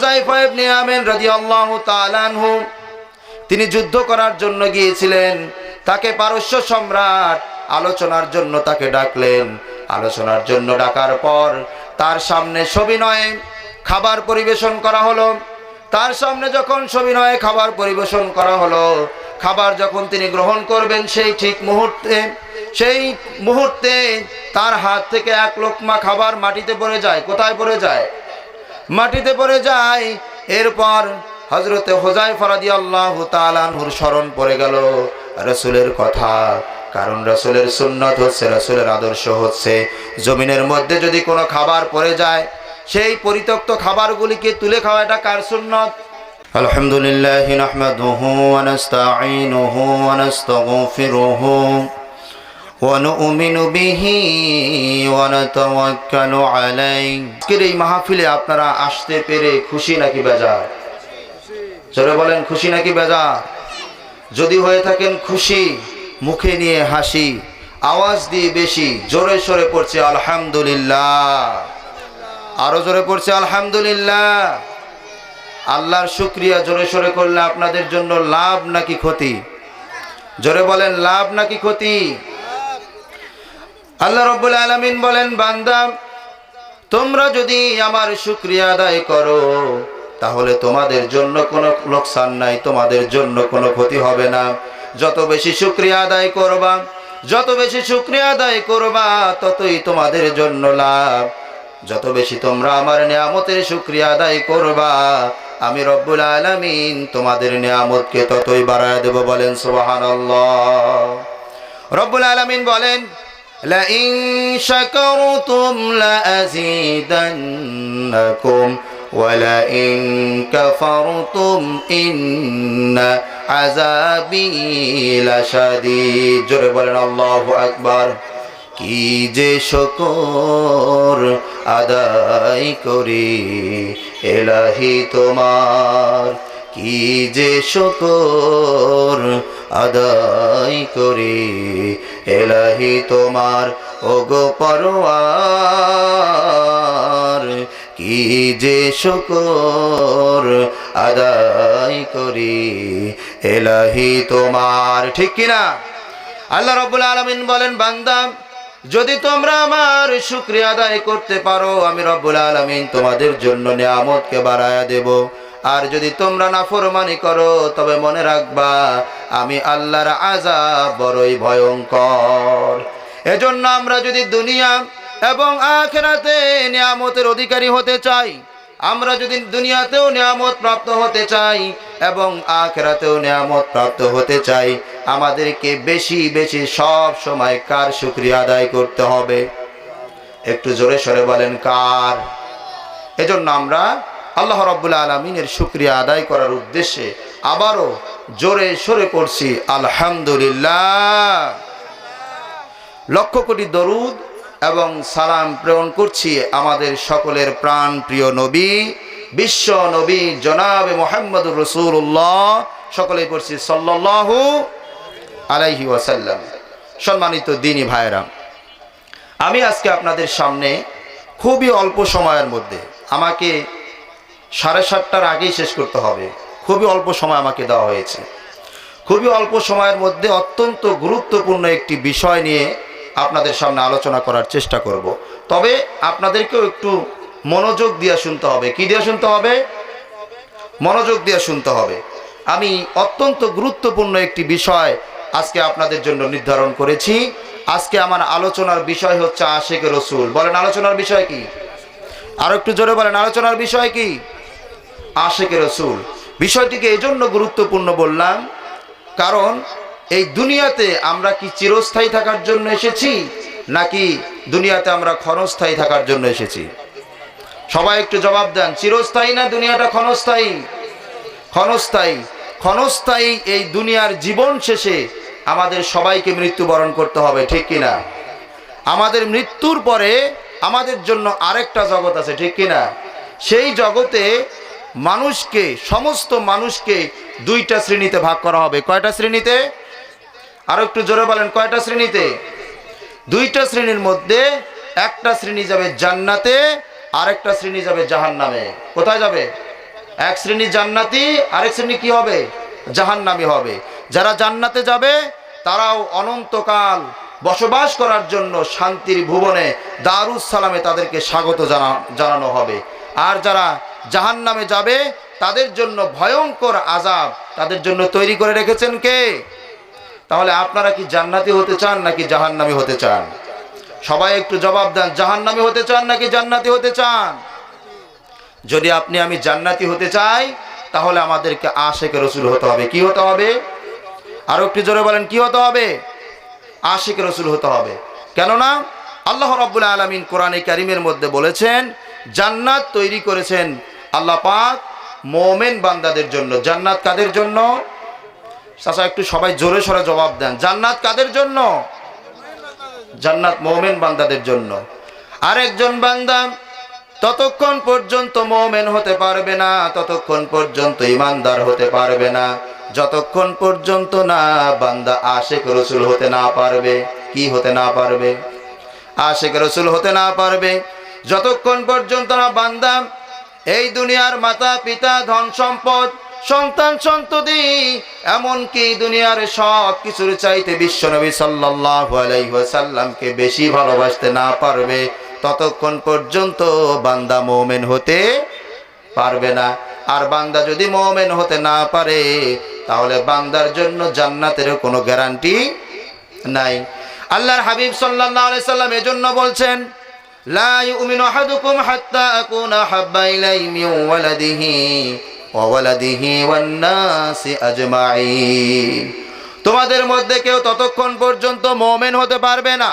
হোজাইফা ইবনে আমিন রাদিয়াল্লাহু তাআলা আনহু, তিনি যুদ্ধ করার জন্য গিয়েছিলেন। তাকে পারস্য সম্রাট আলোচনার জন্য তাকে ডাকলেন। আলোচনার জন্য ডাকার পর তার সামনে সবিনয়ে খাবার পরিবেশন করা হলো। তার সামনে যখন সবিনয়ে খাবার পরিবেশন করা হলো, খাবার যখন তিনি গ্রহণ করবেন সেই ঠিক মুহূর্তে, সেই মুহূর্তে তার হাত থেকে এক লোকমা খাবার মাটিতে পড়ে যায়। কোথায় পড়ে যায়? মাটিতে পড়ে যায়। এরপর হজরতে হোজাই ফরাদি আল্লাহ তালানহুর স্মরণ পড়ে গেল। রসুলের কথা, কারণ রসুলের সুন্নত হচ্ছে, রসুলের আদর্শ হচ্ছে। জমিনের মধ্যে যদি কোনো খাবার পড়ে যায়, সেই পরিত্যক্ত খাবারগুলিকে তুলে খাওয়া এটা কার সুন্নত? আলহামদুলিল্লাহ ونؤمن به ونتوكل عليه আজকের এই মাহফিলে আপনারা আসতে পেরে খুশি নাকি বেজার জোরে বলেন খুশি নাকি বেজার যদি হয়ে থাকেন খুশি মুখে নিয়ে হাসি আওয়াজ দিয়ে বেশি জোরে সরে পড়ছে আলহামদুলিল্লাহ আরো জোরে পড়ছে আলহামদুলিল্লাহ আল্লাহর শুক্রিয়া জোরে সরে করলে আপনাদের জন্য লাভ নাকি ক্ষতি জোরে বলেন লাভ নাকি ক্ষতি আল্লাহ রব্বুল আলমিন বলেন, বান্দা, তোমরা যদি আমার শুক্রিয়া আদায় করো, তাহলে তোমাদের জন্য কোনো লোকসান নাই, তোমাদের জন্য কোনো ক্ষতি হবে না। যত বেশি শুক্রিয়া আদায় করবা, যত বেশি শুক্রিয়া আদায় করবা, ততই তোমাদের জন্য লাভ। যত বেশি তোমরা আমার নিয়ামতের শুক্রিয়া আদায় করবা, আমি রব্বুল আলমিন তোমাদের নিয়ামতকে ততই বাড়ায় দেব বলেন সুবাহান রব্বুল আলমিন বলেন لئن شكرتم لأزيدنكم ولئن كفرتم إن عذابي لشديد জোরে বলেন আল্লাহু আকবার কি যে শকর আদায় করি এলাহি তোমার কি যে শকর আদায় করি? এলাহি তোমার, ওগো পরোয়ার, কি যে শকর আদায় করি? এলাহি তোমার, ঠিক কিনা? আল্লাহ রবুল আলমিন বলেন, বান্দা, যদি তোমরা আমার শুক্রিয়া আদায় করতে পারো, আমি রব্বুল আলমিন তোমাদের জন্য নিয়ামতকে বাড়ায়া দেব। আর যদি তোমরা না নাফরমানি করো, তবে মনে রাখবা, আমি আল্লাহর আজাব বড়ই ভয়ঙ্কর। এজন্য আমরা যদি দুনিয়া এবং আখেরাতে নিয়ামতের অধিকারী হতে চাই, আমরা যদি দুনিয়াতেও নিয়ামত প্রাপ্ত হতে চাই এবং আখেরাতেও নিয়ামত প্রাপ্ত হতে চাই, আমাদেরকে বেশি বেশি সব সময় কার শুক্রিয়া আদায় করতে হবে? একটু জোরে সরে বলেন, কার? এজন্য আমরা আল্লাহ রব্বুল আলমিনের শুক্রিয়া আদায় করার উদ্দেশ্যে আবারও জোরে সরে করছি আলহামদুলিল্লাহ। লক্ষ কোটি দরুদ এবং সালাম প্রেরণ করছি আমাদের সকলের প্রাণ প্রিয় নবী, বিশ্ব নবী জনাবে মোহাম্মদুর রসুল্লাহ সকলেই করছি সাল্লাহু আলাইহি ওয়াসাল্লাম। সম্মানিত দিনী ভাইরাম আমি আজকে আপনাদের সামনে খুবই অল্প সময়ের মধ্যে আমাকে সাড়ে সাতটার আগেই শেষ করতে হবে। খুবই অল্প সময় আমাকে দেওয়া হয়েছে। খুবই অল্প সময়ের মধ্যে অত্যন্ত গুরুত্বপূর্ণ একটি বিষয় নিয়ে আপনাদের সামনে আলোচনা করার চেষ্টা করব। তবে আপনাদেরকেও একটু মনোযোগ দিয়ে শুনতে হবে। কি দিয়ে শুনতে হবে? মনোযোগ দিয়ে শুনতে হবে। আমি অত্যন্ত গুরুত্বপূর্ণ একটি বিষয় আজকে আপনাদের জন্য নির্ধারণ করেছি। আজকে আমার আলোচনার বিষয় হচ্ছে আশেখ রসুল। বলেন, আলোচনার বিষয় কি? আর একটু জোরে বলেন, আলোচনার বিষয় কি? আশেখ রসুল। বিষয়টিকে এই জন্য গুরুত্বপূর্ণ বললাম, কারণ এই দুনিয়াতে আমরা কি চিরস্থায়ী থাকার জন্য এসেছি, নাকি দুনিয়াতে আমরা ক্ষণস্থায়ী থাকার জন্য এসেছি? সবাই একটু জবাব দেন, চিরস্থায়ী না দুনিয়াটা ক্ষণস্থায়ী? ক্ষণস্থায়ী। ক্ষণস্থায়ী এই দুনিয়ার জীবন শেষে আমাদের সবাইকে মৃত্যুবরণ করতে হবে, ঠিক কিনা আমাদের মৃত্যুর পরে আমাদের জন্য আরেকটা জগৎ আছে, ঠিক কিনা সেই জগতে মানুষকে, সমস্ত মানুষকে দুইটা শ্রেণীতে ভাগ করা হবে। কয়টা শ্রেণীতে? আরও একটু জোরে বলেন, কয়টা শ্রেণীতে? দুইটা শ্রেণির মধ্যে একটা শ্রেণি যাবে জান্নাতে, আরেকটা শ্রেণি যাবে জাহান্নামে। কোথায় যাবে? এক শ্রেণি জান্নাতি, আরেক শ্রেণি কি হবে? জাহান জাহান্নামি হবে। যারা জান্নাতে যাবে, তারাও অনন্তকাল বসবাস করার জন্য শান্তির ভুবনে দারুস সালামে তাদেরকে স্বাগত জানা, জানানো হবে। আর যারা জাহান্নামে যাবে, তাদের জন্য ভয়ঙ্কর আজাব তাদের জন্য তৈরি করে রেখেছেন কে? তাহলে আপনারা কি জান্নাতি হতে চান নাকি জাহান্নামি হতে চান? সবাই একটু জবাব দেন, জাহান্নামি হতে চান নাকি জান্নাতি হতে চান? যদি আপনি, আমি জান্নাতি হতে চাই, তাহলে আমাদেরকে আশেক রসুল হতে হবে। কি হতে হবে? আরও একটু জোরে বলেন, কি হতে হবে? আশেক রসুল হতে হবে। কেননা, আল্লাহ রব্বুল আলমিন কোরআনে কারিমের মধ্যে বলেছেন, জান্নাত তৈরি করেছেন আল্লাহ পাক মোমেন বান্দাদের জন্য, জান্নাত কাদের জন্য? চাচা, একটু সবাই জোরে সরে জবাব দেন। জান্নাত কাদের জন্য? জান্নাত মোমেন বান্দাদের জন্য। আরেকজন বান্দা, ততক্ষণ পর্যন্ত মোমেন হতে পারবে না, ততক্ষণ পর্যন্ত ইমানদার হতে পারবে না, যতক্ষণ পর্যন্ত না বান্দা আশেক রসুল হতে না পারবে। কি হতে না পারবে? আশেক রসুল হতে না পারবে। যতক্ষণ পর্যন্ত না বান্দা এই দুনিয়ার মাতা, পিতা, ধন সম্পদ, সন্তান, সন্ততি, এমনকি দুনিয়ার সব কিছুর চাইতে বিশ্বনবী সাল্লাল্লাহু আলাইহি ওয়াসাল্লামকে বেশি ভালোবাসতে না পারবে, ততক্ষণ পর্যন্ত বান্দা মোমেন হতে পারবে না। আর বান্দা যদি মোমেন হতে না পারে, তাহলে বান্দার জন্য জান্নাতের কোনো গ্যারান্টি নাই। আল্লাহর হাবিব সাল্লাল্লাহু আলাইহি সাল্লাম এজন্য বলছেন আহাদুকুম হাত্তা আকুনা হাব্বা ইলাইহি মিন ওয়ালাদিহি ওয়া ওয়ালাদিহি ওয়ান নাসি আজমাইন তোমাদের মধ্যে কেউ ততক্ষণ পর্যন্ত মোমেন হতে পারবে না।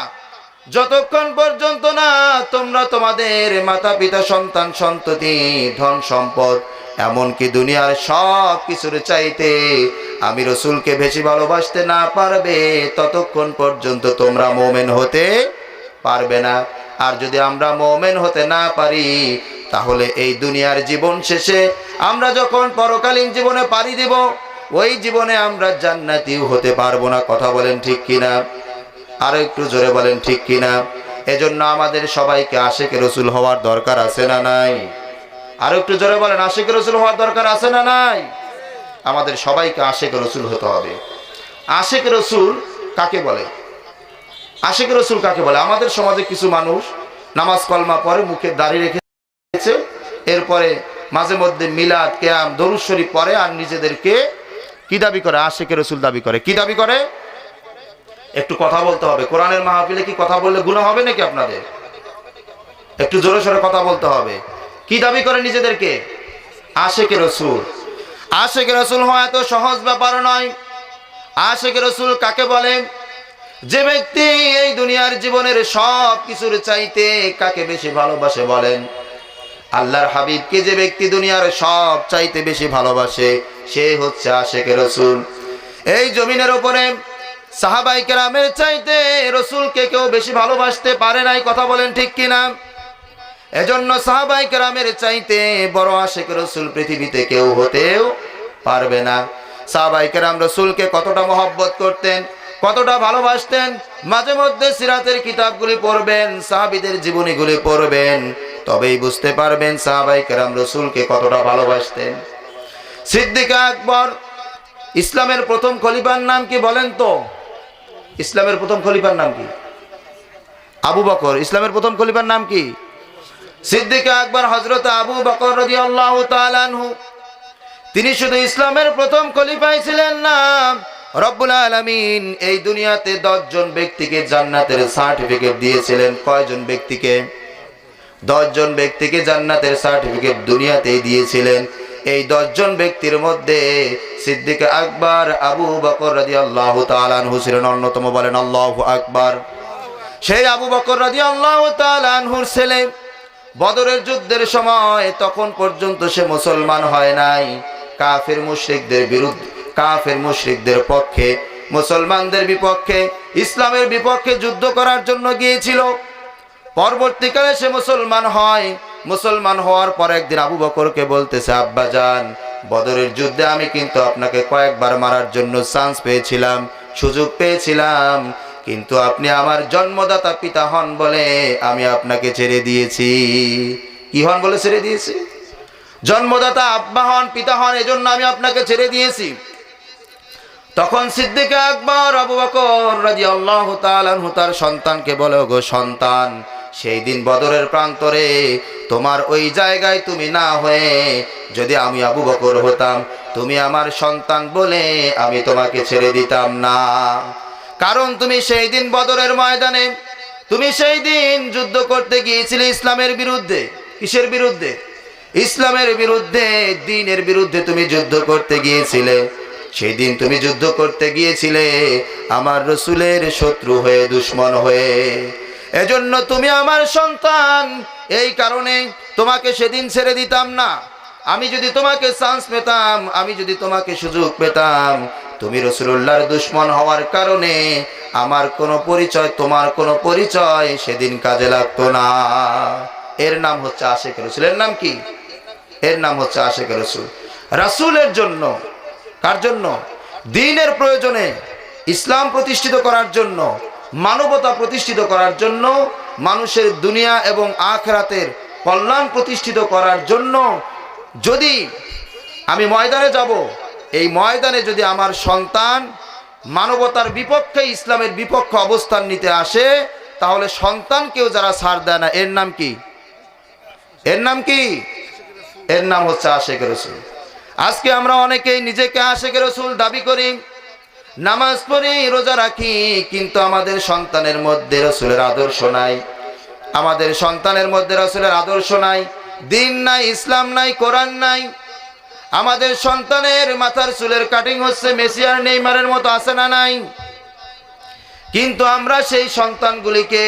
যতক্ষণ পর্যন্ত না তোমরা তোমাদের মাতা পিতা সন্তান, সন্ততি, ধন সম্পদ, এমনকি দুনিয়ার সব কিছুর চাইতে আমি রসুলকে বেশি ভালোবাসতে না পারবে, ততক্ষণ পর্যন্ত তোমরা মোমেন হতে পারবে না। আর যদি আমরা মোমেন হতে না পারি, তাহলে এই দুনিয়ার জীবন শেষে আমরা যখন পরকালীন জীবনে পাড়ি দিব, ওই জীবনে আমরা জান্নাতিও হতে পারব না। কথা বলেন ঠিক কিনা? আরও একটু জোরে বলেন ঠিক কিনা? এজন্য আমাদের সবাইকে আশেক রসুল হওয়ার দরকার আছে না নাই? আরও একটু জোরে বলেন, আশেক রসুল হওয়ার দরকার আছে না নাই? আমাদের সবাইকে আশেক রসুল হতে হবে। আশেক রসুল কাকে বলে? আশেক রসুল কাকে বলে? আমাদের সমাজে কিছু মানুষ নামাজ কলমা পরে মুখে দাড়ি রেখেছে এরপরে মাঝে মধ্যে মিলাদ, কেয়াম, দরুদ শরীফ পরে আর নিজেদেরকে কি দাবি করে? আশেক রসুল দাবি করে। কি দাবি করে? একটু কথা বলতে হবে। কোরআনের মাহফিলে কি কথা বললে গুণা হবে নাকি আপনাদের? একটু জোরে সোরে কথা বলতে হবে। কি দাবি করে নিজেদেরকে? আশেকে রসুল। আশেখ রসুল হওয়া এত সহজ ব্যাপার নয়। আশেকে রসুল কাকে বলে যে ব্যক্তি এই দুনিয়ার জীবনের সব কিছুর চাইতে কাকে বেশি ভালোবাসে বলেন? আল্লাহর হাবিবকে যে ব্যক্তি দুনিয়ার সব চাইতে বেশি ভালোবাসে, সে হচ্ছে আশেকে রসুল। এই জমিনের ওপরে সাহাবাই কেরামের চাইতে রসুলকে কেউ বেশি ভালোবাসতে পারে নাই, কথা বলেন ঠিক কিনা? এজন্য সাহাবাই কেরামের চাইতে বড় আশেক রসুল পৃথিবীতে কেউ হতেও পারবে না। সাহাবাই কেরাম রসুলকে কতটা মহব্বত করতেন? কতটা ভালোবাসতেন? মাঝে মধ্যে সিরাতের কিতাবগুলি পড়বেন, সাহাবিদের জীবনীগুলি পড়বেন। তবেই বুঝতে পারবেন সাহাবাই কেরাম রসুলকে কতটা ভালোবাসতেন। সিদ্দিকা আকবর, ইসলামের প্রথম খলিফার নাম কি বলেন তো? ইসলামের প্রথম খলিফার নাম কি? আবু বকর, ইসলামের প্রথম খলিফার নাম কি? সিদ্দিকা আকবর হজরত আবু বকর তাআলা আনহু। তিনি শুধু ইসলামের প্রথম খলিফাই ছিলেন না রব্বুল আলামিন এই দুনিয়াতে দশজন ব্যক্তিকে জান্নাতের সার্টিফিকেট দিয়েছিলেন। কয়জন ব্যক্তিকে? দশজন ব্যক্তিকে জান্নাতের সার্টিফিকেট দুনিয়াতেই দিয়েছিলেন। এই দশজন ব্যক্তির মধ্যে সিদ্দিক আকবর, আবু বকর রাজি আল্লাহ তালানহু ছিলেন অন্যতম, বলেন আল্লাহ আকবর। সেই আবু বকর রাজি আল্লাহ তালানহুর ছেলে। বদরের যুদ্ধের সময় তখন পর্যন্ত সে মুসলমান হয় নাই। কাফের মুশরিকদের বিরুদ্ধে কাফের মুশরিকদের পক্ষে, মুসলমানদের বিপক্ষে, ইসলামের বিপক্ষে যুদ্ধ করার জন্য গিয়েছিল। পরবর্তীকালে সে মুসলমান হয়। মুসলমান হওয়ার পর একদিন আবু বকরকে বলতেছে, আব্বা যান বদরের যুদ্ধে আমি কিন্তু আপনাকে কয়েকবার মারার জন্য চান্স পেয়েছিলাম, সুযোগ পেয়েছিলাম। কিন্তু আপনি আমার জন্মদাতা পিতা হন বলে আমি আপনাকে ছেড়ে দিয়েছি। কি হন বলে ছেড়ে দিয়েছি? জন্মদাতা আব্বা হন, পিতা হন, এজন্য আমি আপনাকে ছেড়ে দিয়েছি। তখন সিদ্দিক আকবর আবু বকর তাআলা আনহু তার সন্তানকে বলে গো সন্তান, সেই দিন বদরের প্রান্তরে তোমার ওই জায়গায় তুমি না হয়ে যদি আমি আবু বকর হতাম, তুমি আমার সন্তান বলে আমি তোমাকে ছেড়ে দিতাম না। কারণ তুমি সেই দিন বদরের ময়দানে, তুমি সেই দিন যুদ্ধ করতে গিয়েছিলে ইসলামের বিরুদ্ধে। কিসের বিরুদ্ধে? ইসলামের বিরুদ্ধে, দিনের বিরুদ্ধে তুমি যুদ্ধ করতে গিয়েছিলে। সেই দিন তুমি যুদ্ধ করতে গিয়েছিলে, আমার রসুলের শত্রু হয়ে, দুশ্মন হয়ে। এজন্য তুমি আমার সন্তান। এই কারণে তোমাকে সেদিন ছেড়ে দিতাম না। আমি যদি তোমাকে চান্স পেতাম, আমি যদি তোমাকে সুযোগ পেতাম, তুমি রসুল্লাহর দুশ্মন হওয়ার কারণে আমার কোনো পরিচয়, তোমার কোনো পরিচয় সেদিন কাজে লাগতো না। এর নাম হচ্ছে আশেখ রসুল। এর নাম কি? এর নাম হচ্ছে আশেখ রসুল। রাসুলের জন্য কার জন্য? দিনের প্রয়োজনে ইসলাম প্রতিষ্ঠিত করার জন্য, মানবতা প্রতিষ্ঠিত করার জন্য, মানুষের দুনিয়া এবং আখরাতের কল্যাণ প্রতিষ্ঠিত করার জন্য যদি আমি ময়দানে যাব, এই ময়দানে যদি আমার সন্তান মানবতার বিপক্ষে, ইসলামের বিপক্ষে অবস্থান নিতে আসে, তাহলে সন্তানকেও যারা ছাড় দেয় না, এর নাম কি? এর নাম কি? এর নাম হচ্ছে আশেখ রসুল। আজকে আমরা অনেকেই নিজেকে আশেখ রসুল দাবি করি, নামাজ পড়ি, রোজা রাখি, কিন্তু আমাদের সন্তানের মধ্যে রসুলের আদর্শ নাই। আমাদের সন্তানের মধ্যে রসুলের আদর্শ নাই, দিন নাই, ইসলাম নাই, কোরআন নাই। আমাদের সন্তানের মাথার চুলের কাটিং হচ্ছে মেসিয়ার নেইমারের মতো আছে না নাই? কিন্তু আমরা সেই সন্তানগুলিকে,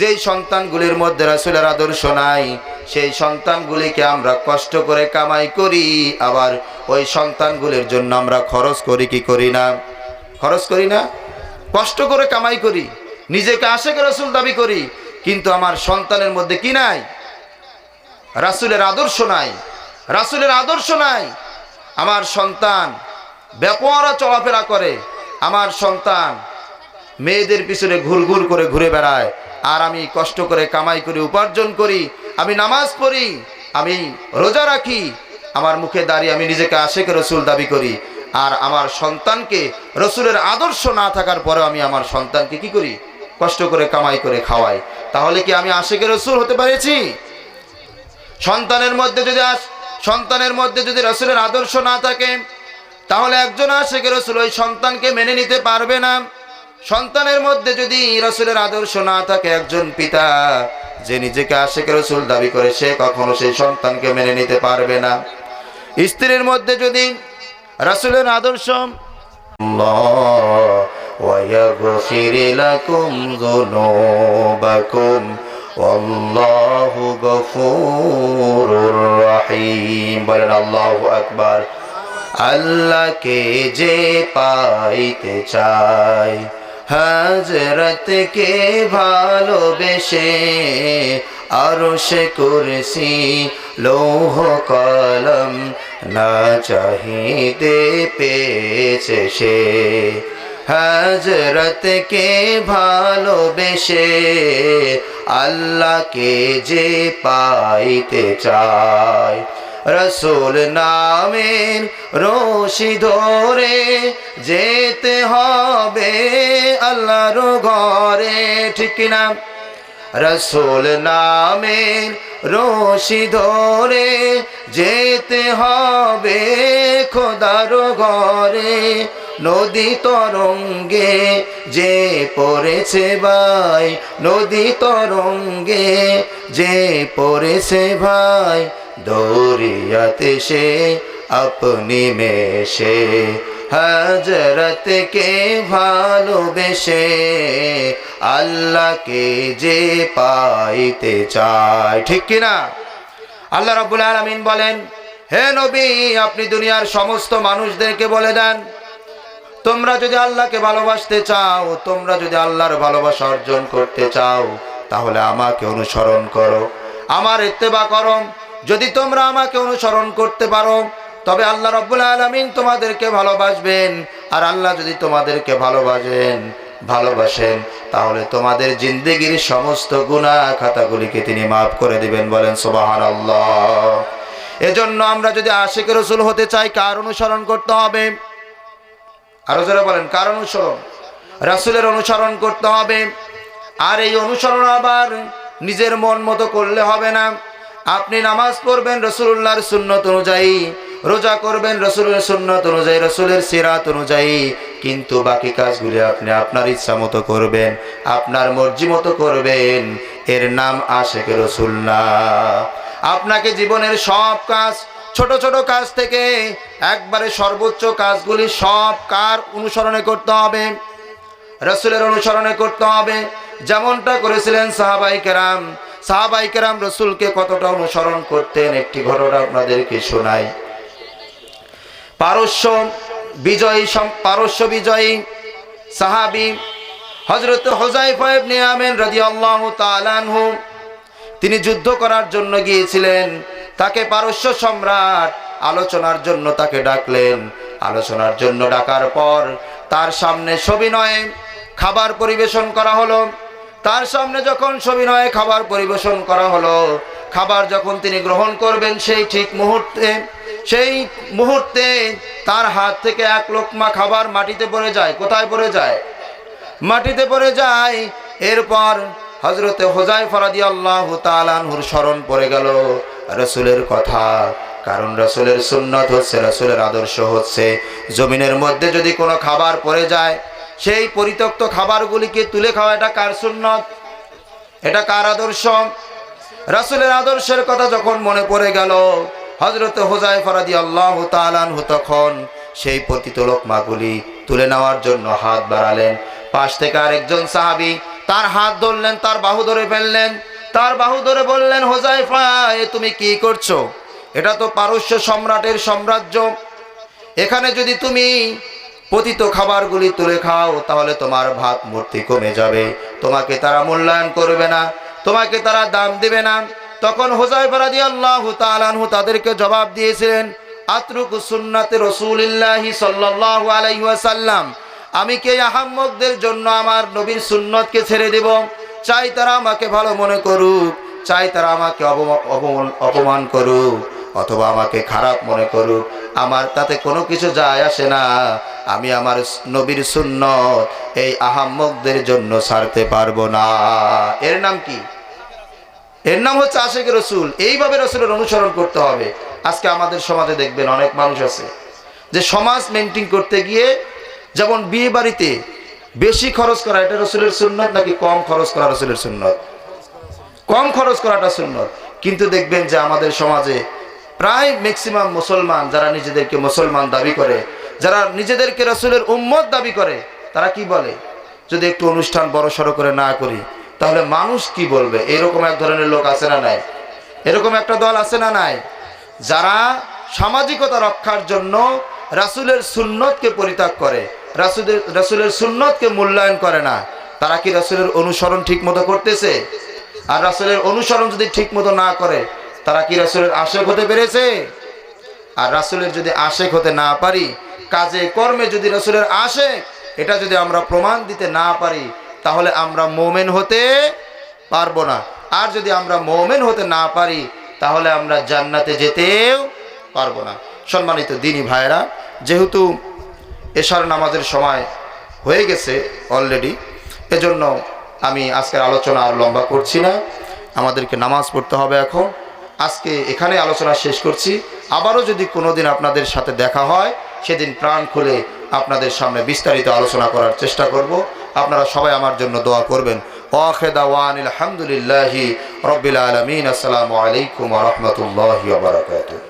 যেই সন্তানগুলির মধ্যে রাসুলের আদর্শ নাই, সেই সন্তানগুলিকে আমরা কষ্ট করে কামাই করি, আবার ওই সন্তানগুলির জন্য আমরা খরচ করি কি করি না? খরচ করি না? কষ্ট করে কামাই করি, নিজেকে আশেক রাসুল দাবি করি, কিন্তু আমার সন্তানের মধ্যে কি নাই? রাসুলের আদর্শ নাই, রাসুলের আদর্শ নাই। আমার সন্তান ব্যাপারা চলাফেরা করে, আমার সন্তান মেয়েদের পিছনে ঘুরঘুর করে ঘুরে বেড়ায়। আর আমি কষ্ট করে কামাই করি উপার্জন করি, আমি নামাজ পড়ি, আমি রোজা রাখি, আমার মুখে দাঁড়িয়ে আমি নিজেকে আশেক রসুল দাবি করি। আর আমার সন্তানকে রসুলের আদর্শ না থাকার পরেও আমি আমার সন্তানকে কি করি? কষ্ট করে কামাই করে খাওয়াই। তাহলে কি আমি আশেকে রসুল হতে পেরেছি? সন্তানের মধ্যে যদি আস- সন্তানের মধ্যে যদি রসুলের আদর্শ না থাকে, তাহলে একজন আশেকে রসুল ওই সন্তানকে মেনে নিতে পারবে না। সন্তানের মধ্যে যদি রসুলের আদর্শ না থাকে একজন পিতা, যে নিজেকে আশেক রসুল দাবি করে, সে কখনো সেই সন্তানকে মেনে নিতে পারবে না। স্ত্রীর মধ্যে যদি রসুলের আদর্শ বলেন আল্লাহ আল্লাহকে যে পাইতে চায় হাজরতকে ভালোবেসে আরও সে করেছি লৌহ কলম না চাহিতে পেয়েছে সে। হাজরতকে ভালোবেসে আল্লাহকে যে পাইতে চায়, রসুল নামের রশি ধরে যেতে হবে। আল্লাহর ঘরে, ঠিক না? রসুল নামের রশি ধরে যেতে হবে খোদার ঘরে। নদী তরঙ্গে যে পড়েছে ভাই, নদী তরঙ্গে যে পড়েছে ভাই দৌড়িয়াতে সে আপনি মেশে। হজরতকে ভালোবেসে আল্লাহকে যে পাইতে চায়। ঠিক কিনা আল্লাহ রাব্বুল আলামিন বলেন, হে নবী, আপনি দুনিয়ার সমস্ত মানুষদেরকে বলে দেন, তোমরা যদি আল্লাহকে ভালোবাসতে চাও, তোমরা যদি আল্লাহর ভালোবাসা অর্জন করতে চাও, তাহলে আমাকে অনুসরণ করো। আমার ইত্তেবা করো। যদি তোমরা আমাকে অনুসরণ করতে পারো তবে আল্লাহ রব্বুল আলমিন তোমাদেরকে ভালোবাসবেন। আর আল্লাহ যদি তোমাদেরকে ভালোবাসেন ভালোবাসেন, তাহলে তোমাদের জিন্দেগির সমস্ত গুণা খাতাগুলিকে তিনি মাফ করে দিবেন বলেন সোবাহান আল্লাহ এজন্য আমরা যদি আশেখ রসুল হতে চাই, কার অনুসরণ করতে হবে? আরও যারা বলেন, কার অনুসরণ? রাসুলের অনুসরণ করতে হবে। আর এই অনুসরণ আবার নিজের মন মতো করলে হবে না। আপনি নামাজ পড়বেন রসুল্লাহর সুন্নত অনুযায়ী। রোজা করবেন রসুলের সুন্নত অনুযায়ী, রসুলের সিরাত অনুযায়ী। কিন্তু বাকি কাজগুলি আপনি আপনার ইচ্ছা মতো করবেন, আপনার মর্জি মতো করবেন। এর নাম আশেক রসুল না। আপনাকে জীবনের সব কাজ, ছোট ছোট কাজ থেকে একবারে সর্বোচ্চ কাজগুলি সব কার অনুসরণে করতে হবে? রসুলের অনুসরণে করতে হবে। যেমনটা করেছিলেন সাহাবাই কেরাম। সাহাবাই কেরাম রসুলকে কতটা অনুসরণ করতেন একটি ঘটনা আপনাদেরকে শোনাই। পারস্য বিজয়ী পারস্য বিজয়ী সাহাবি হজরত হোজাইফা ইবনে আমেন রাদিয়াল্লাহু তাআলা আনহু, তিনি যুদ্ধ করার জন্য গিয়েছিলেন। তাকে পারস্য সম্রাট আলোচনার জন্য তাকে ডাকলেন। আলোচনার জন্য ডাকার পর তার সামনে সবিনয়ে খাবার পরিবেশন করা হলো। তার সামনে যখন সবিনয়ে খাবার পরিবেশন করা হলো, খাবার যখন তিনি গ্রহণ করবেন সেই ঠিক মুহূর্তে সেই মুহূর্তে তার হাত থেকে এক লোকমা খাবার মাটিতে পড়ে যায়। কোথায় পড়ে যায়? মাটিতে পড়ে যায়। এরপর হজরতে হোজাই ফরাদি আল্লাহ তালানহুর স্মরণ পড়ে গেল। রসুলের কথা, কারণ রসুলের সুন্নত হচ্ছে, রসুলের আদর্শ হচ্ছে। জমিনের মধ্যে যদি কোনো খাবার পড়ে যায়, সেই পরিত্যক্ত খাবারগুলিকে তুলে খাওয়া এটা কার সুন্নত? এটা কার আদর্শ? রাসুলের আদর্শের কথা যখন মনে পড়ে গেল হজরত হোজাই ফরাদি আল্লাহ তালানহু তখন সেই পতিত লোকমাগুলি তুলে নেওয়ার জন্য হাত বাড়ালেন। পাশ থেকে আরেকজন সাহাবি তার হাত ধরলেন, তার বাহু ধরে ফেললেন। তার বাহু ধরে বললেন হোজাইফা এ তুমি কি করছ? এটা তো পারস্য সম্রাটের সাম্রাজ্য। এখানে যদি তুমি পতিত খাবারগুলি তুলে খাও, তাহলে তোমার ভাত মূর্তি কমে যাবে। তোমাকে তারা মূল্যায়ন করবে না, তোমাকে তারা দাম দেবে না। তখন হোজাই ফরাদি আল্লাহ তালানহু তাদেরকে জবাব দিয়েছিলেন, আতরুকু সুন্নাতে রসুলিল্লাহি সাল্লাল্লাহু আলাইহি ওয়াসাল্লাম। আমি কে আহাম্মকদের জন্য আমার নবীর সুন্নতকে ছেড়ে দেব? চাই তারা আমাকে ভালো মনে করুক, চাই তারা আমাকে অপমান করুক, অথবা আমাকে খারাপ মনে করুক। আমার তাতে কোনো কিছু যায় আসে না। আমি আমার নবীর সুন্নত এই আহাম্মকদের জন্য ছাড়তে পারব না। এর নাম কি? এর নাম হচ্ছে আশেক রসুল। এইভাবে রসুলের অনুসরণ করতে হবে। আজকে আমাদের সমাজে দেখবেন অনেক মানুষ আছে, যে সমাজ মেনটেন করতে গিয়ে যেমন বিয়ে বাড়িতে বেশি খরচ করা, এটা রসুলের সুন্নত নাকি কম খরচ করা রসুলের সুন্নত? কম খরচ করাটা সুন্নত। কিন্তু দেখবেন যে আমাদের সমাজে প্রায় ম্যাক্সিমাম মুসলমান যারা নিজেদেরকে মুসলমান দাবি করে, যারা নিজেদেরকে রসুলের উম্মত দাবি করে, তারা কি বলে? যদি একটু অনুষ্ঠান বড় সড়ো করে না করি তাহলে মানুষ কি বলবে? এরকম এক ধরনের লোক আছে না নাই? এরকম একটা দল আছে না নাই? যারা সামাজিকতা রক্ষার জন্য রাসুলের সুন্নতকে পরিত্যাগ করে রাসুলের রাসুলের সুন্নতকে মূল্যায়ন করে না, তারা কি রাসুলের অনুসরণ ঠিক মতো করতেছে? আর রাসুলের অনুসরণ যদি ঠিক মতো না করে, তারা কি রাসুলের আশেক হতে পেরেছে? আর রাসুলের যদি আশেক হতে না পারি, কাজে কর্মে যদি রাসুলের আশেক, এটা যদি আমরা প্রমাণ দিতে না পারি তাহলে আমরা মোমেন হতে পারব না। আর যদি আমরা মোমেন হতে না পারি, তাহলে আমরা জান্নাতে যেতেও পারব না। সম্মানিত দিনী ভাইরা যেহেতু এশার নামাজের সময় হয়ে গেছে অলরেডি এজন্য আমি আজকের আলোচনা আর লম্বা করছি না। আমাদেরকে নামাজ পড়তে হবে এখন। আজকে এখানে আলোচনা শেষ করছি। আবারও যদি কোনো দিন আপনাদের সাথে দেখা হয়, সেদিন প্রাণ খুলে আপনাদের সামনে বিস্তারিত আলোচনা করার চেষ্টা করব। আপনারা সবাই আমার জন্য দোয়া করবেন। আলহামদুলিল্লাহ আলহামদুলিল্লাহি রবিল আলমিন। আসসালামু আলাইকুম রহমতুল্লাহ বারকাত